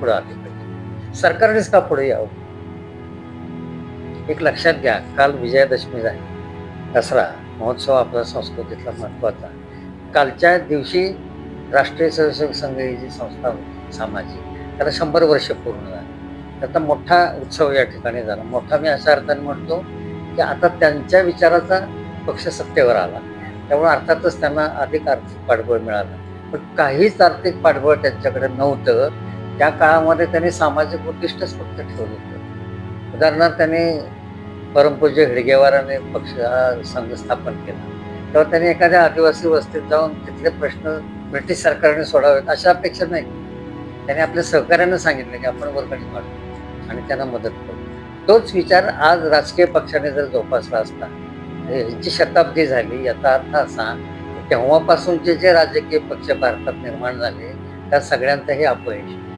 पुढे आले पाहिजे. सरकारनेच का पुढे यावं. एक लक्षात घ्या काल विजयादशमी झाली. दसरा महोत्सव आपला संस्कृतीतला महत्त्वाचा कालच्या दिवशी राष्ट्रीय स्वयंसेवक संघ ही जी संस्था होती सामाजिक त्याला शंभर वर्ष पूर्ण झाली. त्याचा मोठा उत्सव या ठिकाणी झाला. मोठा मी अशा अर्थाने म्हणतो की आता त्यांच्या विचाराचा पक्ष सत्तेवर आला. त्यामुळे अर्थातच त्यांना अधिक आर्थिक पाठबळ मिळालं. पण काहीच आर्थिक पाठबळ त्यांच्याकडे नव्हतं. त्या काळामध्ये त्यांनी सामाजिक उद्दिष्टच फक्त ठेवलं होतं. उदाहरणार्थ त्यांनी परमपूज्य हिडगेवाराने पक्ष हा संघ स्थापन केला. तेव्हा त्यांनी एखाद्या आदिवासी वस्तीत जाऊन तिथले प्रश्न ब्रिटिश सरकारने सोडावेत अशा अपेक्षा नाही. त्याने आपल्या सहकार्यानं सांगितलं की आपण वर्गणी काढू आणि त्यांना मदत करू. तोच विचार आज राजकीय पक्षाने जर जोपासला असता म्हणजे ह्याची शताब्दी झाली याचा अर्थ असा तेव्हापासून तेव्हापासूनचे जे राजकीय पक्ष भारतात निर्माण झाले त्या सगळ्यांचं हे अपयश.